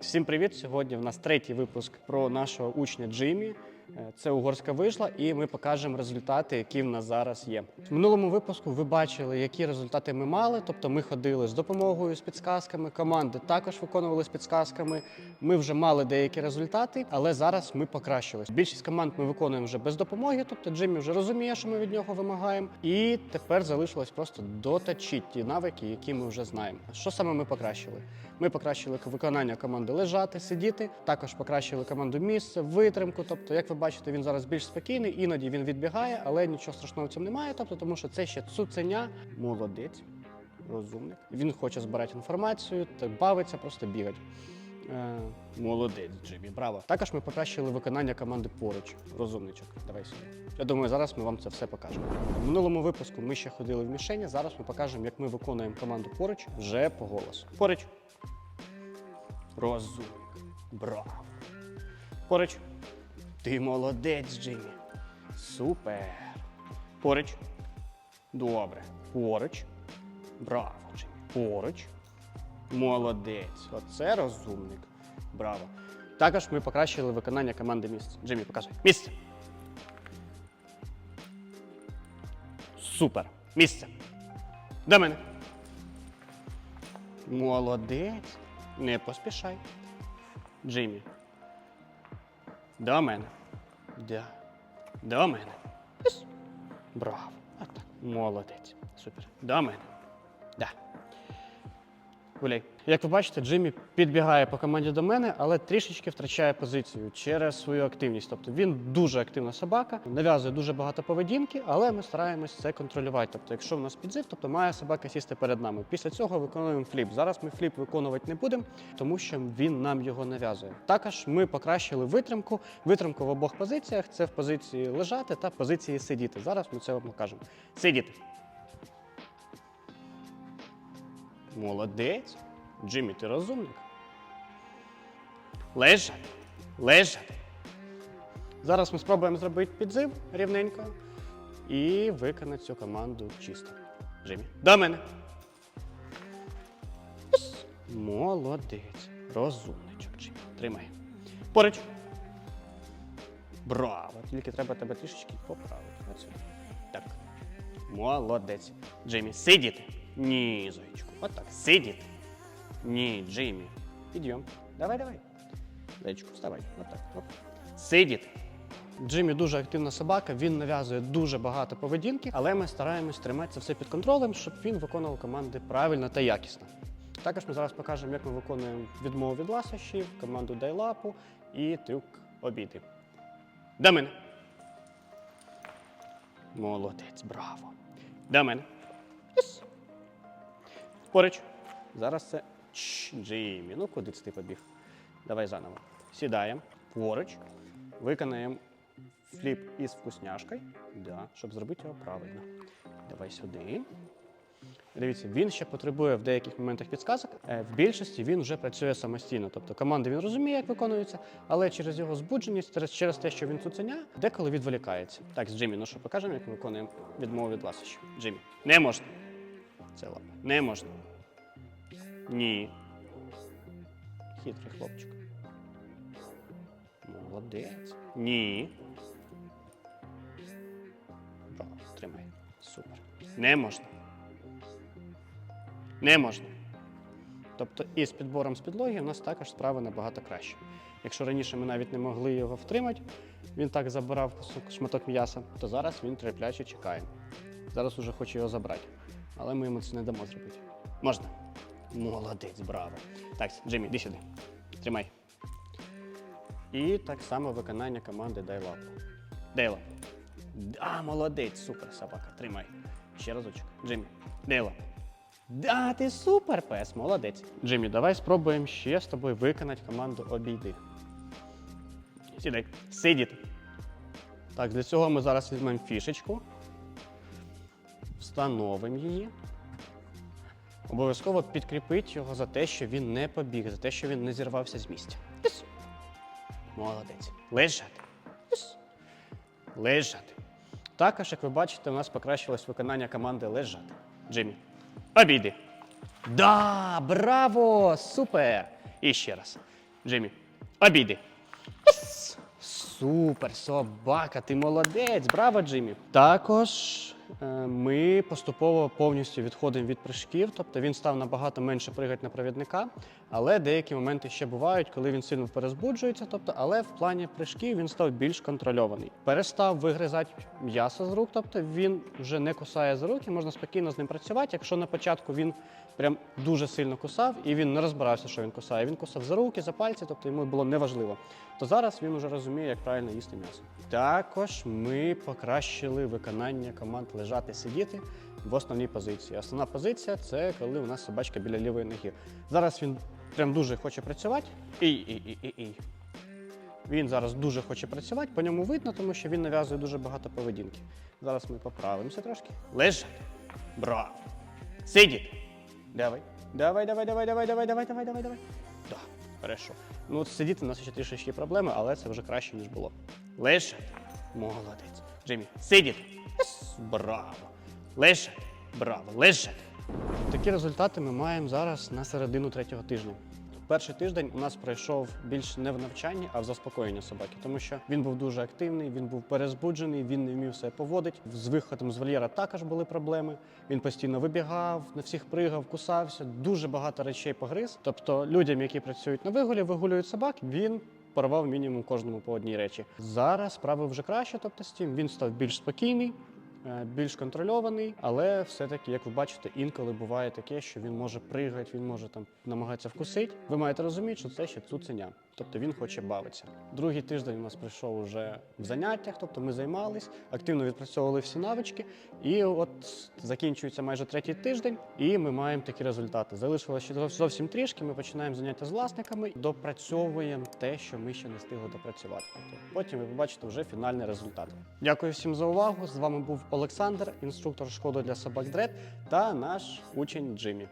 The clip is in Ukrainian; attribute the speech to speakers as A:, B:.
A: Всім привіт! Сьогодні в нас третій випуск про нашого учня Джиммі. Е, Це угорська вийшла, і ми покажемо результати, які в нас зараз є. В минулому випуску ви бачили, які результати ми мали. Тобто ми ходили з допомогою, з підсказками. Команди також виконували з підсказками. Ми вже мали деякі результати, але зараз ми покращились. Більшість команд ми виконуємо вже без допомоги. Тобто Джиммі вже розуміє, що ми від нього вимагаємо. І тепер залишилось просто доточити ті навики, які ми вже знаємо. Що саме ми покращили? Ми покращили виконання команди лежати, сидіти. Також покращили команду місце, витримку. Тобто, як ви бачите, він зараз більш спокійний, іноді він відбігає, але нічого страшного в цьому немає. Тобто, тому що це ще цуценя, молодець, розумник. Він хоче збирати інформацію, так бавиться, просто бігать. Е, молодець, Джиммі, браво. Також ми покращили виконання команди поруч. Розумничок. Давай сюди. Я думаю, зараз ми вам це все покажемо. В минулому випуску ми ще ходили в мішені. Зараз ми покажемо, як ми виконуємо команду поруч вже по голосу. Поруч. Розумник. Браво. Поруч. Ти молодець, Джиммі. Супер. Поруч. Добре. Поруч. Браво, Джиммі. Поруч. Молодець. Оце розумник. Браво. Також ми покращили виконання команди місць. Джиммі, показуй. Місце. Супер. Місце. До мене. Молодець. Не поспішай. Джиммі. До мене. Да. До мене. Браво. А так. Молодець. Супер. До мене. Да. Гуляй. Як ви бачите, Джиммі підбігає по команді до мене, але трішечки втрачає позицію через свою активність. Тобто він дуже активна собака, нав'язує дуже багато поведінки, але ми стараємось це контролювати. Тобто, якщо в нас підзив, тобто має собака сісти перед нами. Після цього виконуємо фліп. Зараз ми фліп виконувати не будемо, тому що він нам його нав'язує. Також ми покращили витримку. Витримку в обох позиціях це в позиції лежати та позиції сидіти. Зараз ми це вам покажемо. Сидіти. Молодець. Джиммі, ти розумник. Лежать. Лежать. Зараз ми спробуємо зробити підзив рівненько і виконати цю команду чисто. Джиммі. До мене. Молодець. Розумничок, Джиммі. Тримай. Поруч. Браво! Тільки треба тебе трішечки поправити. Отсюди. Так. Молодець. Джиммі, сидіти. Ні, зайчику. Отак. Сидіти. Ні, Джиммі. Підйом. Давай, давай. Зайчику, вставай. Отак. Оп. Сидіти. Джиммі дуже активна собака, він нав'язує дуже багато поведінки, але ми стараємось тримати це все під контролем, щоб він виконував команди правильно та якісно. Також ми зараз покажемо, як ми виконуємо відмову від ласощів, команду дай лапу і трюк обіди. До мене. Молодець, браво. До мене. Поруч. Зараз це Чш, Джиммі. Ну куди це ти побіг? Давай заново. Сідаємо поруч, виконаємо фліп із вкусняшкою, да, щоб зробити його правильно. Давай сюди. Дивіться, він ще потребує в деяких моментах підсказок. Е, В більшості він вже працює самостійно. Тобто команди він розуміє, як виконуються, але через його збудженість, через- через те, що він цуценя, деколи відволікається. Так, з Джиммі, ну що покажемо, як ми виконуємо відмову від ласощів. Джиммі, не можна. Це лапа. Не можна. Ні. Хитрий хлопчик. Молодець. Ні. Браво, тримай. Супер. Не можна. Не можна. Тобто із підбором з підлоги у нас також справи набагато краще. Якщо раніше ми навіть не могли його втримати, він так забирав шматок м'яса, то зараз він терпляче чекає. Зараз уже хоче його забрати. Але ми йому це не дамо зробити. Можна. Молодець, браво. Так, Джиммі, іди сюди. Тримай. І так само виконання команди дай лапу. Дай лапу. А, молодець, супер собака. Тримай. Ще разочок. Джиммі, дай лапу. Да, ти супер пес, молодець. Джиммі, давай спробуємо ще з тобою виконати команду обійди. Сідай. Сидіти. Так, для цього ми зараз візьмемо фішечку. Встановимо її. Обов'язково підкріпить його за те, що він не побіг, за те, що він не зірвався з місця. Тис. Молодець. Лежати. Тис. Лежати. Також, як ви бачите, у нас покращилось виконання команди лежати. Джиммі. Обійди. Да, браво! Супер! І ще раз. Джиммі, обійди. Ес! Супер, собака, ти молодець, браво, Джиммі. Також ми поступово повністю відходимо від прыжків, тобто він став набагато менше пригати на провідника, але деякі моменти ще бувають, коли він сильно перезбуджується. Тобто, але в плані прыжків він став більш контрольований. Перестав вигризати м'ясо з рук, тобто він вже не кусає за руки, можна спокійно з ним працювати. Якщо на початку він прям дуже сильно кусав і він не розбирався, що він кусає. Він кусав за руки, за пальці, тобто йому було неважливо. То зараз він вже розуміє, як правильно їсти м'ясо. Також ми покращили виконання команд лежати, сидіти в основній позиції. Основна позиція це коли у нас собачка біля лівої ноги. Зараз він прям дуже хоче працювати. І, і, і, і, і. Він зараз дуже хоче працювати, по ньому видно, тому що він нав'язує дуже багато поведінки. Зараз ми поправимося трошки. Лежать. Браво. Сидіть. Давай. Давай, давай, давай, давай, давай, давай, давай, давай, давай. Так, хорошо. Ну, сидіти у нас ще трішечки проблеми, але це вже краще, ніж було. Лише Молодець. Джиммі, сидіть. Браво. Лише Браво. Лише. Такі результати ми маємо зараз на середину третього тижня. Перший тиждень у нас пройшов більш не в навчанні, а в заспокоєнні собаки, тому що він був дуже активний, він був перезбуджений, він не вмів себе поводити. З виходом з вольєра також були проблеми. Він постійно вибігав, на всіх пригав, кусався. Дуже багато речей погриз. Тобто, людям, які працюють на вигулі, вигулюють собак, він порвав мінімум кожному по одній речі. Зараз справи вже краще, тобто з тим він став більш спокійний. Е, Більш контрольований, але все-таки, як ви бачите, інколи буває таке, що він може пригати, він може там намагатися вкусити. Ви маєте розуміти, що це ще цуценя, тобто він хоче бавитися. Другий тиждень у нас прийшов уже в заняттях, тобто ми займались, активно відпрацьовували всі навички. І от закінчується майже третій тиждень, і ми маємо такі результати. Залишилося ще зовсім трішки. Ми починаємо заняття з власниками, допрацьовуємо те, що ми ще не встигли допрацювати. Потім ви побачите вже фінальний результат. Дякую всім за увагу. З вами був Олександр, інструктор школи для собак Дред та наш учень Джиммі.